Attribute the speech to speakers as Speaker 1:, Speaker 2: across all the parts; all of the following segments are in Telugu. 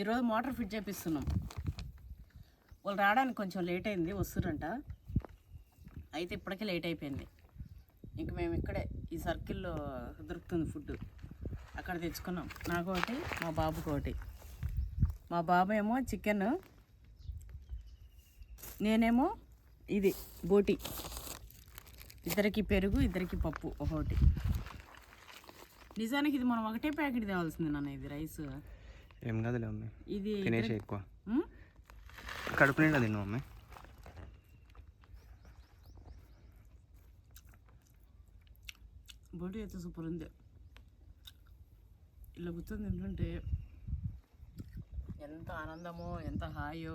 Speaker 1: ఈరోజు మోటార్ ఫిట్ చేపిస్తున్నాం. వాళ్ళు రావడానికి కొంచెం లేట్ అయింది వస్తురంట అయితే ఇప్పటికే లేట్ అయిపోయింది. ఇంక మేము ఇక్కడే ఈ సర్కిల్లో దొరుకుతుంది ఫుడ్. అక్కడ తెచ్చుకున్నాం. నాకు ఒకటి మా బాబుకి ఒకటి. మా బాబు ఏమో చికెన్ నేనేమో ఇది బోటి. ఇద్దరికి పెరుగు ఇద్దరికి పప్పు ఒకటి. నిజానికి ఇది మనం ఒకటే ప్యాకెట్ తేవాల్సింది నాన్న ఇది రైస్.
Speaker 2: ఏం కాదులే మమ్మీ.
Speaker 1: ఇది
Speaker 2: తినేసి ఎక్కువ? కడుపు నిండా తిన్నావు మమ్మీ.
Speaker 1: బోటి అయితే సూపర్ ఉంది. ఇలా కూర్చొని తింటుంటే ఎంత ఆనందమో ఎంత హాయో.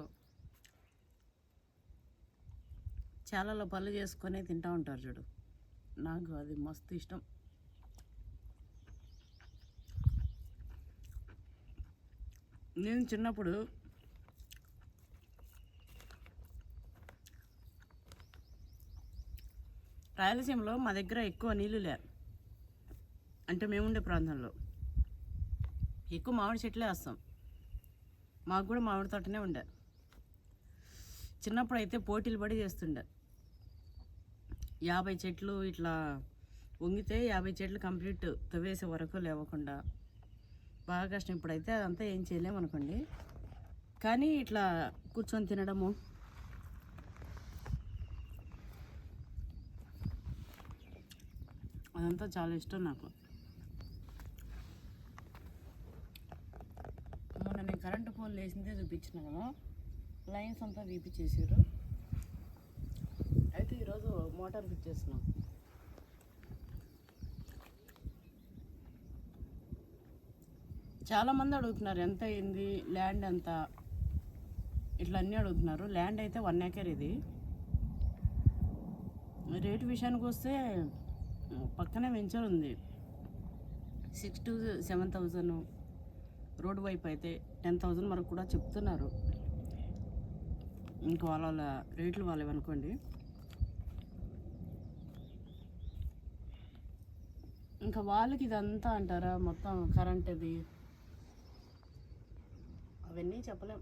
Speaker 1: చాలా పళ్ళు చేసుకొని తింటా ఉంటారు చూడు. నాకు అది మస్తు ఇష్టం. నేను చిన్నప్పుడు రాయలసీమలో మా దగ్గర ఎక్కువ నీళ్ళు లే అంటే మేము ఉండే ప్రాంతంలో. ఎక్కువ మామిడి చెట్లే వేస్తాం. మాకు కూడా మామిడి తోటనే ఉండే. చిన్నప్పుడు అయితే పోటీలు పడి చేస్తుండే. యాభై చెట్లు ఇట్లా వంగితే యాభై చెట్లు కంప్లీట్ తవ్వేసే వరకు లేవకుండా బాగా కష్టం. ఇప్పుడైతే అదంతా ఏం చేయలేము అనుకోండి. కానీ ఇట్లా కూర్చొని తినడము. అదంతా చాలా ఇష్టం నాకు. మొన్న నేను కరెంటు పోల్ వేసిందే చూపించిన కదా. లైన్స్ అంతా వీపిచ్చేసారు అయితే ఈరోజు మోటార్ ఫిట్ చేస్తున్నాం. చాలామంది అడుగుతున్నారు ఎంత అయింది ల్యాండ్ ఎంత? ఇట్లా అన్నీ అడుగుతున్నారు. ల్యాండ్ అయితే వన్ ఏకర్ ఇది. రేటు విషయానికి వస్తే పక్కనే వెంచర్ ఉంది. Six to seven thousand road వైపు అయితే టెన్ థౌజండ్ వరకు కూడా చెప్తున్నారు. ఇంకా వాళ్ళ వాళ్ళ రేట్లు వాళ్ళవి అనుకోండి ఇంకా వాళ్ళకి ఇదంతా అంటారా? మొత్తం కరెంట్ అది అవన్నీ చెప్పలేం.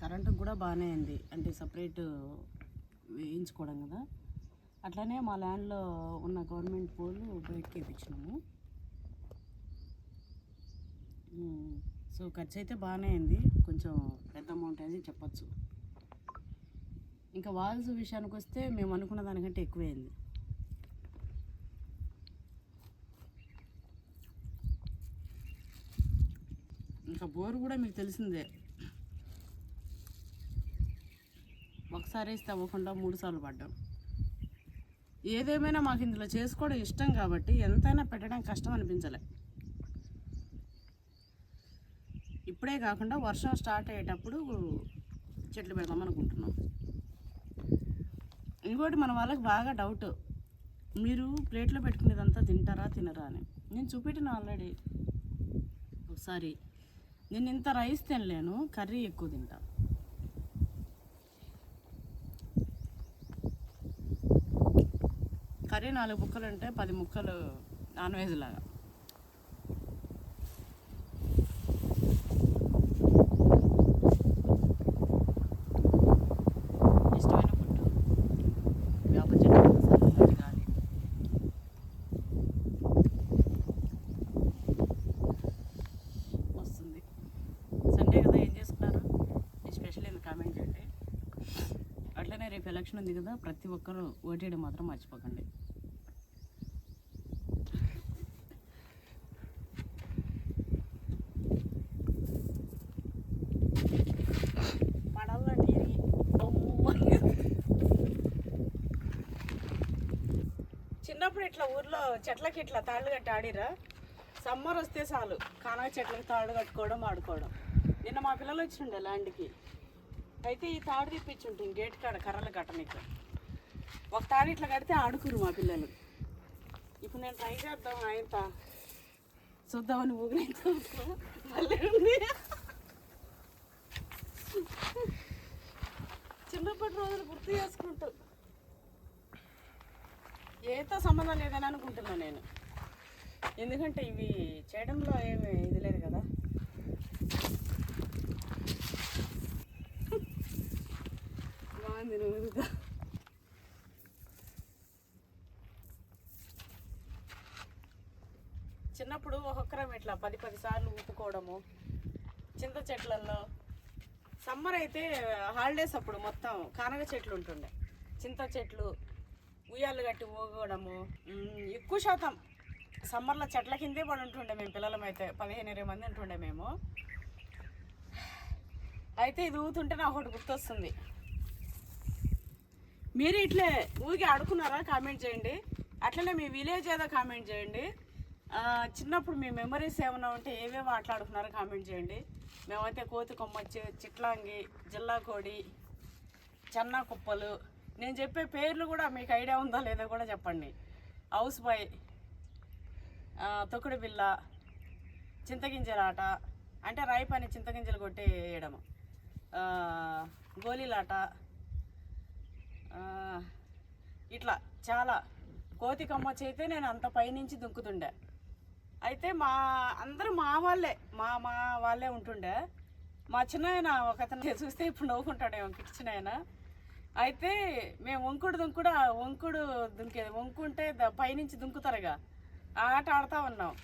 Speaker 1: కరెంటు కూడా బాగానే అయింది అంటే సపరేట్ వేయించుకోవడం కదా. అట్లానే మా ల్యాండ్లో ఉన్న గవర్నమెంట్ పోల్లు బయటకి వేయించినాము సో ఖర్చు అయితే బాగానే అయింది కొంచెం పెద్ద అమౌంట్ అని చెప్పచ్చు. ఇంకా వాల్స్ విషయానికి వస్తే మేము అనుకున్న దానికంటే ఎక్కువైంది ఇంకా బోరు కూడా మీకు తెలిసిందే. ఒకసారి వేస్తే అవ్వకుండా మూడు సార్లు పడ్డాం. ఏదేమైనా మాకు ఇందులో చేసుకోవడం ఇష్టం కాబట్టి ఎంతైనా పెట్టడం కష్టం అనిపించలే. ఇప్పుడే కాకుండా వర్షం స్టార్ట్ అయ్యేటప్పుడు చెట్లు పెడదాం అనుకుంటున్నాం. ఇంకోటి మన వాళ్ళకి బాగా డౌట్. మీరు ప్లేట్లో పెట్టుకునేదంతా తింటారా తినరా అని. నేను చూపెట్టిన ఆల్రెడీ. ఒకసారి నేను ఇంత రైస్ తినలేను కర్రీ ఎక్కువ తింటా. కర్రీ నాలుగు ముక్కలు ఉంటే పది ముక్కలు నాన్ వెజ్ లాగా ఇష్టమైన ఫుడ్ వేప చెట్టు చల్లటి గాలి వస్తుంది సండే కదా ఏం చేసుకున్నారు ఎస్పెషల్లీ in కామెంట్ చేయండి ఎలక్షన్ ఉంది కదా ప్రతి ఒక్కరూ ఓటేయడం మాత్రం మర్చిపోకండి. చిన్నప్పుడు ఇట్లా ఊర్లో చెట్లకి ఇట్లా తాళ్ళు కట్టి ఆడిరా సమ్మర్ వస్తే చాలు. కానగ చెట్లకు తాళ్ళు కట్టుకోవడం ఆడుకోవడం. నిన్న మా పిల్లలు వచ్చిండే ల్యాండ్కి. అయితే ఈ తాడు తిప్పించుంటుంది గేట్ కాడ కర్రలు కట్టనికి ఒక తాడు ఇట్లా కడితే ఆడుకురు మా పిల్లలు. ఇప్పుడు నేను ట్రై చేద్దాం ఆయనతో. చూద్దామని ఊగినంత మళ్ళీ చిన్నప్పటి రోజులు గుర్తు చేసుకుంటూ. ఏతో సంబంధం లేదని అనుకుంటున్నాను నేను. ఎందుకంటే ఇవి చేయడంలో ఏమి ఇది లేదు కదా ఇట్లా పది పది సార్లు ఊపుకోవడము. చింత చెట్లలో సమ్మర్ అయితే హాలిడేస్ అప్పుడు మొత్తం కానగ చెట్లు ఉంటుండే. చింత చెట్లు ఉయ్యాలు కట్టి ఊగడము. ఎక్కువ శాతం సమ్మర్లో చెట్ల కిందే పడి ఉంటుండే మేము పిల్లలం అయితే పదిహేను ఇరవై మంది ఉంటుండే మేము. అయితే ఇది ఊగుతుంటే నాకు ఒకటి గుర్తొస్తుంది. మీరు ఇట్లే ఊగి ఆడుకున్నారా? కామెంట్ చేయండి. అట్లనే మీ విలేజ్ ఏదో కామెంట్ చేయండి. చిన్నప్పుడు మీ మెమరీస్ ఏమైనా ఉంటే ఏవేవో ఆటలాడుకున్నారో కామెంట్ చేయండి. మేమైతే కోతి కొమ్మచ్చి చిట్లాంగి జిల్లా కోడి చెన్నా కుప్పలు. నేను చెప్పే పేర్లు కూడా మీకు ఐడియా ఉందో లేదో కూడా చెప్పండి. హౌస్ బాయ్ తొక్కుడు బిల్ల చింతగింజల ఆట అంటే రాయి పని చింతగింజలు కొట్టి వేయడము గోళీలాట ఇట్లా చాలా. కోతి కమ్మచ్చి అయితే నేను అంత పైనుంచి దుంకుతుండే. అయితే మా అందరూ మా వాళ్ళే మా మా వాళ్ళే ఉంటుండే. మా చిన్నాయన ఒక అతను చూస్తే ఇప్పుడు నవ్వుకుంటాడేమో కిచ్చిన ఆయన అయితే మేము వంకుడు దుంకుడు వంకుడు దుంకేది వంకుంటే ద- పైనుంచి దుంకుతారుగా. ఆ ఆట ఆడుతూ ఉన్నాం.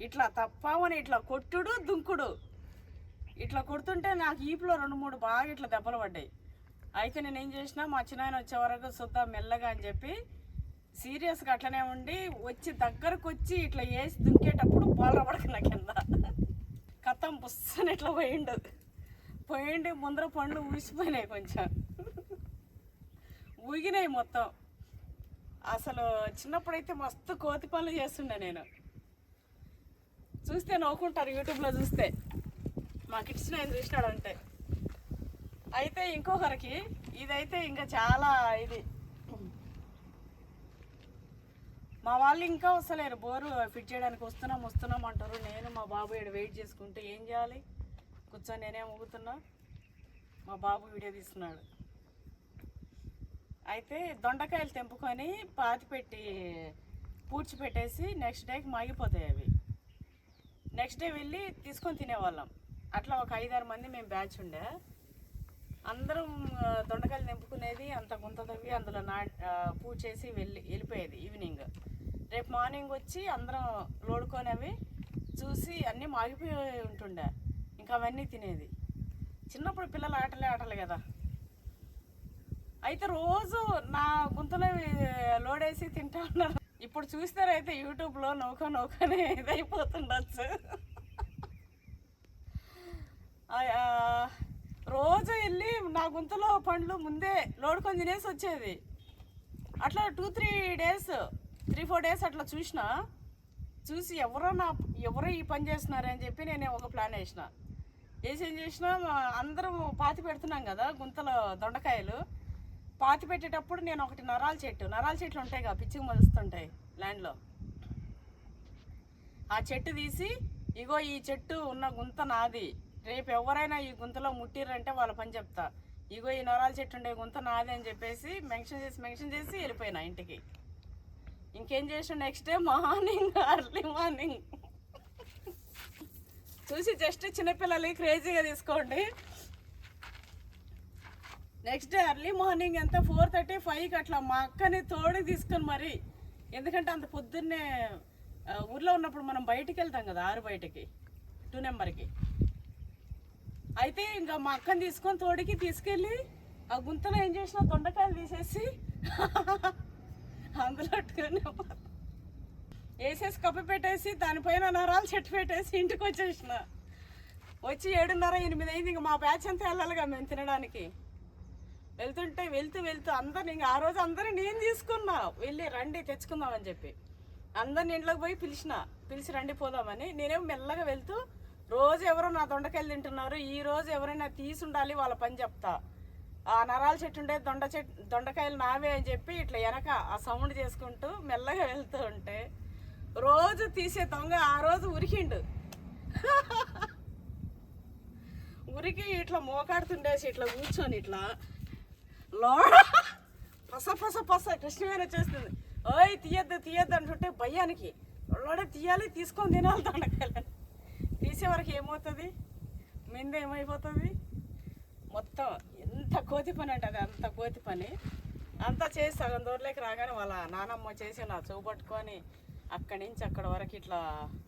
Speaker 1: ఇట్లా తప్పమని ఇట్లా కొట్టుడు దుంకుడు. ఇట్లా కొడుతుంటే నాకు ఈపులో రెండు మూడు బాగా ఇట్లా దెబ్బలు పడ్డాయి. అయితే నేను ఏం చేసిన మా చిన్నాయన వచ్చే వరకు చూద్దాం మెల్లగా అని చెప్పి సీరియస్గా అట్లనే ఉండి వచ్చి దగ్గరకు వచ్చి ఇట్లా వేసి దుంకేటప్పుడు బాల నా కింద. కథం పుస్తని ఇట్లా పోయిండు? పోయిండి ముందర పండ్లు ఊసిపోయినాయి కొంచెం. ఊగినాయి మొత్తం. అసలు చిన్నప్పుడైతే మస్తు కోతి పనులు చేస్తుండే నేను. చూస్తే నవ్వుకుంటారు యూట్యూబ్లో చూస్తే. మా కిడ్స్ నేను చూసినాడంటే. అయితే ఇంకొకరికి ఇదైతే ఇంకా చాలా ఇది. మా వాళ్ళు ఇంకా వస్తలేరు. బోరు ఫిట్ చేయడానికి వస్తున్నాం వస్తున్నాం అంటారు. నేను మా బాబు ఇక్కడ వెయిట్ చేసుకుంటే ఏం చేయాలి? కూర్చొని నేనే ఊగుతున్నా. మా బాబు వీడియో తీస్తున్నాడు. అయితే దొండకాయలు తెంపుకొని పాతి పెట్టి పూడ్చిపెట్టేసి నెక్స్ట్ డేకి మాగిపోతాయి అవి. నెక్స్ట్ డే వెళ్ళి తీసుకొని తినేవాళ్ళం. అట్లా ఒక ఐదారు మంది మేము బ్యాచ్ ఉండే. అందరం దొండకాయలు నింపుకునేది అంత గుంత తవ్వి అందులో నా ఆ, చేసి వెళ్ళి వెళ్ళిపోయేది ఈవినింగ్ రేపు మార్నింగ్ వచ్చి అందరం లోడుకొని అవి చూసి అన్నీ మాగిపోయి ఉంటుండే. ఇంకా అవన్నీ తినేది. చిన్నప్పుడు పిల్లలు ఆటలే ఆటలు కదా. అయితే రోజు నా గుంతలో లోడేసి తింటా ఉన్నారు. ఇప్పుడు చూస్తారైతే యూట్యూబ్లో నౌక నౌకనే ఇదైపోతుండొచ్చు. రోజు వెళ్ళి నా గుంతలో పండ్లు ముందే లోడుకొని తినేసి వచ్చేది. అట్లా two three days three four days అట్లా చూసిన చూసి ఎవరో నా ఎవరో ఈ పని చేస్తున్నారు అని చెప్పి నేను ఒక ప్లాన్ వేసిన. వేసి ఏం చేసిన అందరం పాతి పెడుతున్నాం కదా గుంతలో దొండకాయలు. పాతి పెట్టేటప్పుడు నేను ఒకటి నరాల చెట్టు నరాల చెట్లు ఉంటాయి కదా పిచ్చికి మలుస్తుంటాయి ల్యాండ్లో ఆ చెట్టు తీసి ఇగో ఈ చెట్టు ఉన్న గుంత నాది. రేపు ఎవరైనా ఈ గుంతలో ముట్టిర్రంటే వాళ్ళ పని చెప్తా. ఇగో ఈ నరాల చెట్టు ఉండే గుంత నాది అని చెప్పేసి మెన్షన్ చేసి మెన్షన్ చేసి వెళ్ళిపోయినా ఇంటికి. ఇంకేం చేసిన next day morning early morning చూసి జస్ట్ చిన్నపిల్లలు క్రేజీగా తీసుకోండి. నెక్స్ట్ డే అర్లీ మార్నింగ్ ఎంత? ఫోర్ థర్టీ ఫైవ్కి అట్లా మా అక్కని తోడు తీసుకొని మరి ఎందుకంటే అంత పొద్దున్నే ఊర్లో ఉన్నప్పుడు మనం బయటికి వెళ్తాం కదా ఆరు బయటికి టూ నెంబర్కి అయితే ఇంకా మా అక్కని తీసుకొని తోడికి తీసుకెళ్ళి ఆ గుంతలో ఏం చేసినా దొండకాయలు తీసేసి అందులో two వేసేసి కప్పి పెట్టేసి దానిపైన నరాలు చెట్టు పెట్టేసి ఇంటికి వచ్చేసిన. వచ్చి ఏడున్నర ఎనిమిది అయింది. ఇంక మా బ్యాచ్ అంతా వెళ్ళాలిగా మేము తినడానికి. వెళ్తుంటే వెళ్తూ వెళ్తూ అందరిని ఇంక ఆ రోజు అందరిని నేను తీసుకున్నా. వెళ్ళి రండి తెచ్చుకుందామని చెప్పి. అందరిని ఇంట్లోకి పోయి పిలిచిన. పిలిచి రండి పోదామని. నేనేమో మెల్లగా వెళ్తూ రోజు ఎవరో నా దొండకాయలు తింటున్నారు. ఈ రోజు ఎవరైనా తీసి ఉండాలి వాళ్ళ పని చెప్తా. ఆ నరాల చెట్టు ఉండే దొండ చెట్టు దొండకాయలు నావే అని చెప్పి ఇట్లా వెనక ఆ సౌండ్ చేసుకుంటూ మెల్లగా వెళ్తూ ఉంటే రోజు తీసే దొంగ ఆ రోజు ఉరికిండు. ఉరికి ఇట్లా మోకాడుతుండేసి ఇట్లా కూర్చొని ఇట్లా. లోడ పస పస పస కృష్ణమైన వచ్చేస్తుంది. ఓయ్ తీయద్దు తీయద్దు అంటుంటే భయానికి. లోడ తీయాలి తీసుకొని తినాలి దొండకాయలని. తీసే వరకు ఏమవుతుంది? మింద ఏమైపోతుంది? మొత్తం అంత కోతి పని అంటే అది అంత కోతి పని. అంతా చేసి సగం దూరలోకి రాగానే వాళ్ళ నానమ్మ చేసి నా చెవు పట్టుకొని అక్కడి నుంచి అక్కడ వరకు ఇట్లా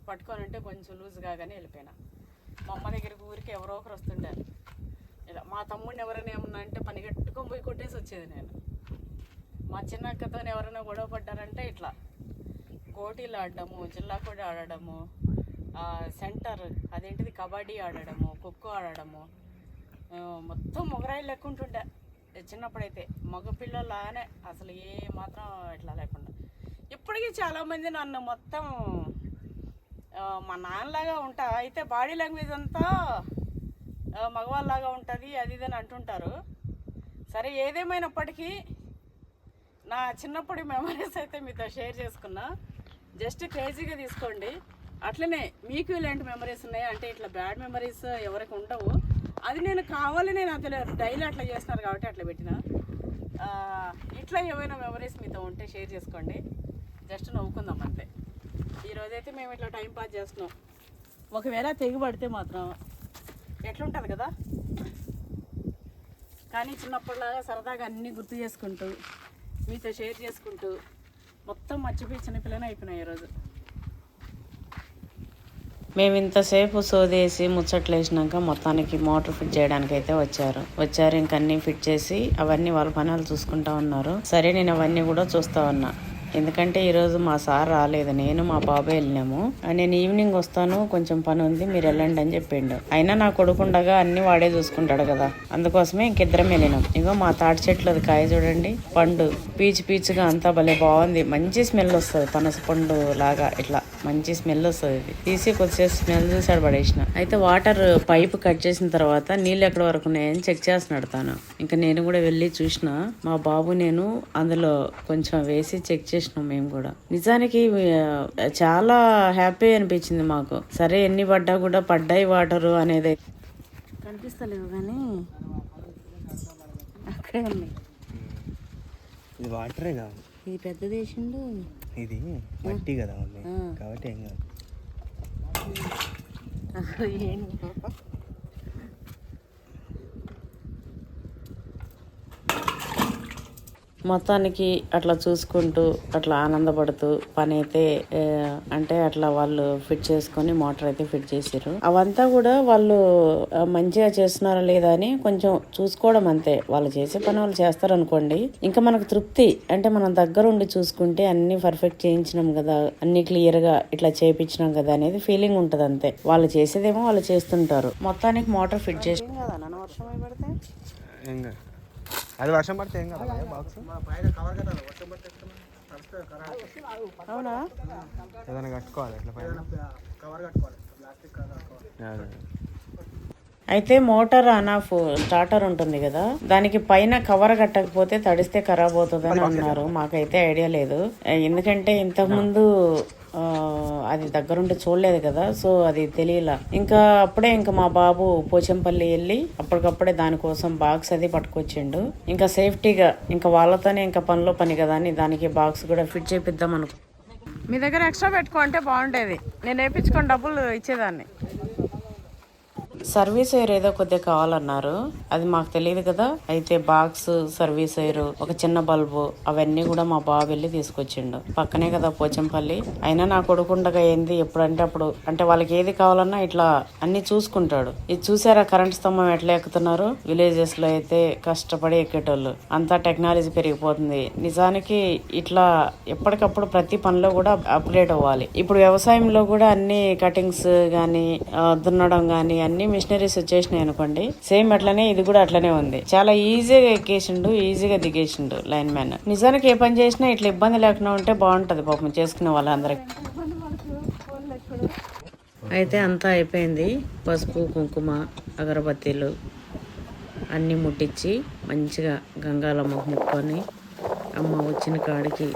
Speaker 1: పట్టుకొని ఉంటే కొంచెం లూజ్ కాగానే వెళ్ళిపోయినా. మా అమ్మ దగ్గరికి ఊరికి ఎవరో ఒకరు వస్తుండే. ఇలా మా తమ్ముడిని ఎవరైనా ఏమన్నా అంటే పని కట్టుకొని పోయి కొట్టేసి వచ్చేది నేను. మా చిన్న అక్కతో ఎవరైనా గొడవ పడ్డారంటే ఇట్లా గోటీలు ఆడడము జిల్లా కూడా ఆడడము సెంటర్ అదేంటిది కబడ్డీ ఆడడము ఖోఖో ఆడడము మొత్తం మొగరాయిలు లెక్క ఉంటుండే చిన్నప్పుడైతే మగ పిల్లలానే అసలు ఏ మాత్రం ఇట్లా లేకుండా. ఇప్పటికీ చాలామంది నన్ను మొత్తం మా నాన్నలాగా ఉంటా అయితే బాడీ లాంగ్వేజ్ అంతా మగవాళ్ళలాగా ఉంటుంది అది ఇది అని అంటుంటారు. సరే ఏదేమైనప్పటికీ నా చిన్నప్పటి మెమరీస్ అయితే మీతో షేర్ చేసుకున్నా. జస్ట్ క్రేజీగా తీసుకోండి. అట్లనే మీకు ఇలాంటి మెమరీస్ ఉన్నాయి? అంటే ఇట్లా బ్యాడ్ మెమరీస్ ఎవరికి ఉండవు. అది నేను కావాలి నేను అతను డైలీ అట్లా చేస్తున్నారు కాబట్టి అట్లా పెట్టిన. ఇట్లా ఏమైనా మెమరీస్ మీతో ఉంటే షేర్ చేసుకోండి. జస్ట్ నవ్వుకుందాం అంతే. ఈరోజైతే మేము ఇట్లా టైం పాస్ చేస్తున్నాం. ఒకవేళ తెగబడితే మాత్రం ఎట్లుంటుంది కదా? కానీ చిన్నప్పటిలాగా సరదాగా అన్నీ గుర్తు చేసుకుంటూ మీతో షేర్ చేసుకుంటూ మొత్తం మర్చిపోయి చిన్నపిల్లనే అయిపోయినాయి ఈరోజు
Speaker 3: మేము ఇంతసేపు సోదేసి ముచ్చట్లేసినాక మొత్తానికి మోటార్ ఫిట్ చేయడానికి అయితే వచ్చారు వచ్చారు ఇంకన్నీ ఫిట్ చేసి అవన్నీ వాళ్ళ పనులు చూసుకుంటా ఉన్నారు. సరే నేను అవన్నీ కూడా చూస్తా ఉన్నా. ఎందుకంటే ఈరోజు మా సార్ రాలేదు నేను మా బాబాయ్ వెళ్ళినాము. నేను ఈవినింగ్ వస్తాను కొంచెం పని ఉంది మీరు వెళ్ళండి అని చెప్పిండు. అయినా నా కొడుకుండగా అన్ని వాడే చూసుకుంటాడు కదా. అందుకోసమే ఇంకిద్దరం వెళ్ళినాం. ఇగో మా తాటి చెట్లు అది కాయ చూడండి పండు. పీచు పీచుగా అంతా భలే బాగుంది. మంచి స్మెల్ వస్తుంది పనస పండు లాగా ఇట్లా. మంచి స్మెల్ వస్తుంది ఇది. తీసి కొద్దిసేపు స్మెల్ చూసాడు పడేసిన. అయితే వాటర్ పైప్ కట్ చేసిన తర్వాత నీళ్ళు ఎక్కడ వరకు ఉన్నాయని చెక్ చేస్తున్నాడు తాను. ఇంకా నేను కూడా వెళ్ళి చూసిన. మా బాబు నేను అందులో కొంచెం వేసి చెక్ చేసి చేసినాం మేము కూడా. నిజానికి చాలా హ్యాపీ అనిపించింది మాకు. సరే ఎన్ని పడ్డా కూడా పడ్డాయి వాటరు అనేది.
Speaker 1: కనిపిస్తలేవు కానీ అక్కడే ఉన్నాయి.
Speaker 2: ఇది వాటరే కాదు.
Speaker 1: ఇది పెద్ద దేశంలో
Speaker 2: ఇది మట్టి కదా కాబట్టి ఏం కాదు.
Speaker 3: మొత్తానికి అట్లా చూసుకుంటూ అట్లా ఆనందపడుతూ పని అయితే అంటే అట్లా వాళ్ళు ఫిట్ చేసుకొని మోటార్ అయితే ఫిట్ చేసారు అవంతా కూడా వాళ్ళు మంచిగా చేస్తున్నారా లేదా అని కొంచెం చూసుకోవడం అంతే. వాళ్ళు చేసే పని వాళ్ళు చేస్తారు అనుకోండి ఇంకా మనకు తృప్తి. అంటే మనం దగ్గర ఉండి చూసుకుంటే అన్ని పర్ఫెక్ట్ చేయించినాం కదా అన్ని క్లియర్గా ఇట్లా చేయించినాం కదా అనేది ఫీలింగ్ ఉంటది అంతే. వాళ్ళు చేసేదేమో వాళ్ళు చేస్తుంటారు. మొత్తానికి మోటార్ ఫిట్ చేసి
Speaker 1: కదా నన్ను వర్షం అయి పడితే?
Speaker 2: ఏం కాదు. అది వర్షం పడితే ఏం కాదు బాక్స్
Speaker 1: అవునా?
Speaker 2: ఏదైనా కట్టుకోవాలి ఎట్లా పైన.
Speaker 3: అయితే మోటార్ ఆన్ ఆఫ్ స్టార్టర్ ఉంటుంది కదా? దానికి పైన కవర్ కట్టకపోతే తడిస్తే ఖరాబ్ అవుతుందని అన్నారు. మాకైతే ఐడియా లేదు. ఎందుకంటే ఇంతకుముందు అది దగ్గరుండి చూడలేదు కదా సో అది తెలియలా. ఇంకా అప్పుడే ఇంకా మా బాబు పోచంపల్లి వెళ్ళి అప్పటికప్పుడే దానికోసం బాక్స్ అది పట్టుకొచ్చిండు. ఇంకా సేఫ్టీగా ఇంకా వాళ్ళతోనే ఇంకా పనిలో పని కదా అని దానికి బాక్స్ కూడా ఫిట్ చేపిద్దాం అనుకో
Speaker 1: మీ దగ్గర ఎక్స్ట్రా పెట్టుకో అంటే బాగుండేది. నేను వేయించుకొని డబ్బులు ఇచ్చేదాన్ని.
Speaker 3: సర్వీస్ ఎయిర్ ఏదో కొద్దిగా కావాలన్నారు. అది మాకు తెలియదు కదా. అయితే బాక్స్ సర్వీస్ ఎయిర్ ఒక చిన్న బల్బు అవన్నీ కూడా మా బాబు వెళ్ళి తీసుకొచ్చిండు. పక్కనే కదా పోచంపల్లి. అయినా నా కొడుకుండగా ఏంది ఎప్పుడంటే అప్పుడు అంటే వాళ్ళకి ఏది కావాలన్నా ఇట్లా అన్ని చూసుకుంటాడు. ఇది చూసారా కరెంట్ స్తంభం ఎట్లా ఎక్కుతున్నారు? విలేజెస్లో అయితే కష్టపడి ఎక్కేటోళ్ళు. అంతా టెక్నాలజీ పెరిగిపోతుంది. నిజానికి ఇట్లా ఎప్పటికప్పుడు ప్రతి పనిలో కూడా అప్డేట్ అవ్వాలి. ఇప్పుడు వ్యవసాయంలో కూడా అన్ని కటింగ్స్ గానీ దున్నడం గానీ అన్ని మిషనరీస్ వచ్చేసినాయి అనుకోండి సేమ్ అట్లనే ఇది కూడా అట్లనే ఉంది. చాలా ఈజీగా ఎక్కేసిండు ఈజీగా దిగేసిండు లైన్ మ్యాన్. నిజానికి ఏ పని చేసినా ఇట్లా ఇబ్బంది లేకుండా ఉంటే బాగుంటది పాపం చేసుకునే వాళ్ళందరికి. అయితే అంతా అయిపోయింది. పసుపు కుంకుమ అగరబత్తీలు అన్నీ ముట్టించి మంచిగా గంగాలమ్మ ముక్కొని అమ్మ వచ్చిన కాడికి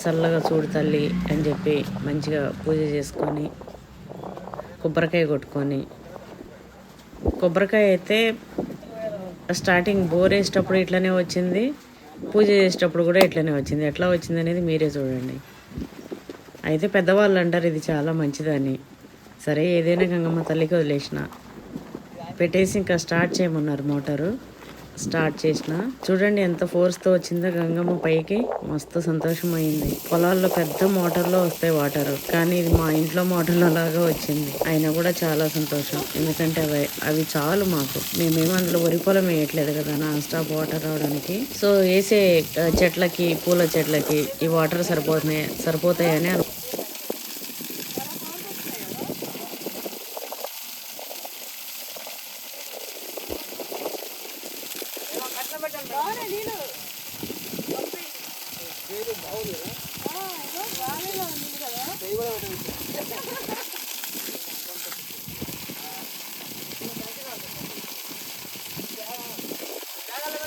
Speaker 3: చల్లగా చూడు తల్లి అని చెప్పి మంచిగా పూజ చేసుకొని కొబ్బరికాయ కొట్టుకొని. కొబ్బరికాయ అయితే స్టార్టింగ్ బోర్ వేసేటప్పుడు ఇట్లనే వచ్చింది. పూజ చేసేటప్పుడు కూడా ఇట్లనే వచ్చింది. ఎట్లా వచ్చింది అనేది మీరే చూడండి. అయితే పెద్దవాళ్ళు అంటారు ఇది చాలా మంచిదని. సరే ఏదైనా గంగమ్మ తల్లికి వదిలేసిన. పెట్టేసి ఇంకా స్టార్ట్ చేయమన్నారు మోటారు. స్టార్ట్ చేసిన. చూడండి ఎంత ఫోర్స్తో వచ్చిందో గంగమ్మ పైకి. మస్తు సంతోషం అయింది. పొలాల్లో పెద్ద మోటార్లో వస్తాయి వాటర్. కానీ ఇది మా ఇంట్లో మోటార్లో లాగా వచ్చింది. అయినా కూడా చాలా సంతోషం. ఎందుకంటే అవి అవి చాలు మాకు. మేమేమో అందులో వరి పొలం వేయట్లేదు కదా నాన్ స్టాప్ వాటర్ రావడానికి. సో వేసే చెట్లకి పూల చెట్లకి ఈ వాటర్ సరిపోతున్నాయి సరిపోతాయని అను-
Speaker 1: బాగానే నీళ్ళు ఆ, ఇదిగో బాగానే ఉంది కదా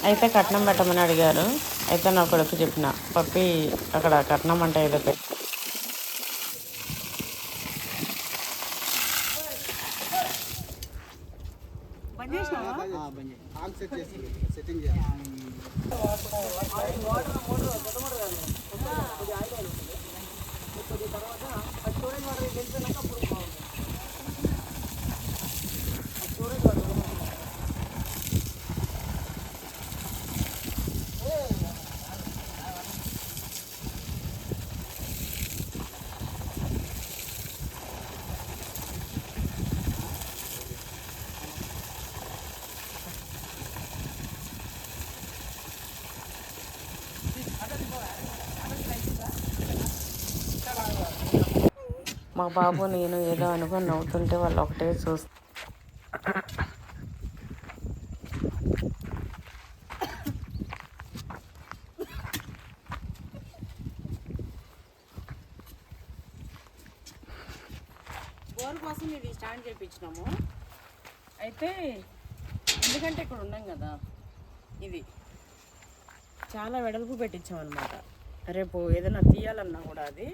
Speaker 3: అయితే కట్నం పెట్టమని అడిగారు. అయితే నా కొడుకు చెప్పిన పప్పి అక్కడ కట్నం అంటే ఏదో పెట్టి మా బాబు నేను ఏదో అనుకుని నవ్వుతుంటే వాళ్ళు ఒకటే చూస్తా
Speaker 1: బోర్ కోసం ఇది స్టాండ్ చేయించినాము అయితే ఎందుకంటే ఇక్కడ ఉన్నాం కదా ఇది చాలా వెడల్పు పెట్టించాం అనమాట రేపు ఏదైనా తీయాలన్నా కూడా అది.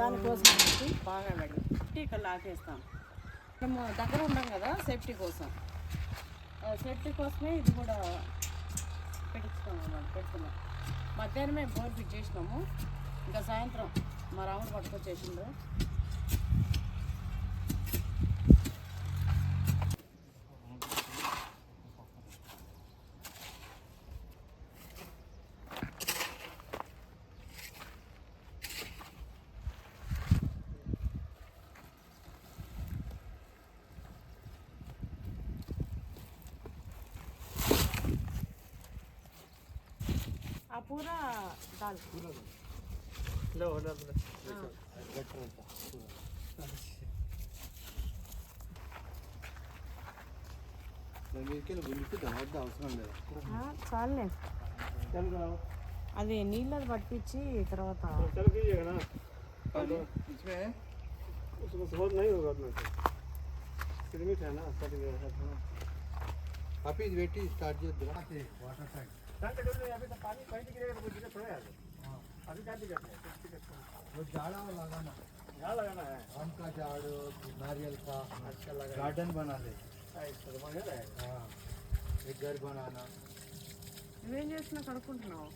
Speaker 1: దానికోసం బాగా వెడల్పు ఫిఫ్టీ కల్లా ఆపేస్తాం. మేము దగ్గర ఉన్నాం కదా సేఫ్టీ కోసం. సేఫ్టీ కోసమే ఇది కూడా పెట్టించుకున్నాం అన్నమాట పెట్టుకున్నాం. మధ్యాహ్నమే బోర్ ఫిట్ చేసినాము. ఇంకా సాయంత్రం మా రాముడు పట్టుకొచ్చేసిండు.
Speaker 4: उसको बहुत नहीं होगा उतना तो सिरमिट है ना स्टार्टिंग
Speaker 5: अभी वेटी स्टार्ट చేద్దాం వాటర్ ట్యాంక్
Speaker 4: टैंक डोल में अभी तो पानी कहीं भी गिरेगा तो कुछ दिक्कत थोड़ा है अभी क्या दिक्कत है
Speaker 5: वो झाड़ा लगाना
Speaker 4: यहाँ लगाना है
Speaker 5: आम का झाड़ नारियल का अच्छा लगा गार्डन बना ले
Speaker 4: हाँ, इसका तो बढ़िया रहेगा
Speaker 5: हाँ एक घर बनाना
Speaker 1: నువ్వేం చేస్తున్నా కడుక్కుంటున్నావు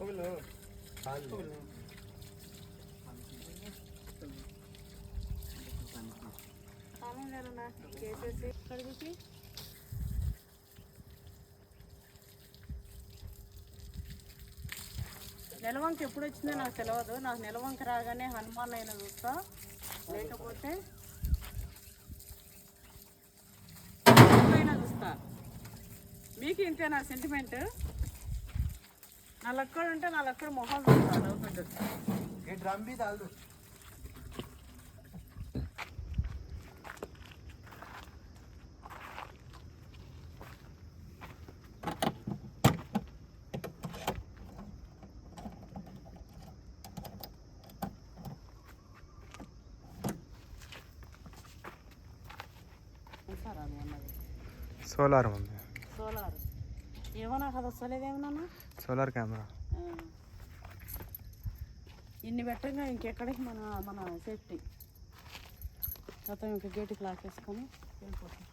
Speaker 4: बोलो
Speaker 5: खाल ले
Speaker 1: తాళం లేదన్నా చేసేసి కడుగుకి నెలవంక ఎప్పుడు వచ్చిందో నాకు తెలియదు నాకు నెలవంక రాగానే హనుమాన్ అయినా చూస్తా. లేకపోతే అయినా చూస్తా. మీకు ఇంతేనా సెంటిమెంట్ నా లక్కడు ఉంటే నా లక్కడు మొహం చూస్తా. నవ్వుకుంటుంది
Speaker 2: సోలార్ ఉంది.
Speaker 1: సోలార్. ఏమో నాకు అది వస్తలేదేమన్నా
Speaker 2: సోలార్ కెమెరా.
Speaker 1: ఇన్ని పెట్టంగా ఇంకెక్కడికి మన మన సేఫ్టీ. మొత్తం ఇంక గేటుకి లాకేసుకొని వెళ్ళిపోతాం.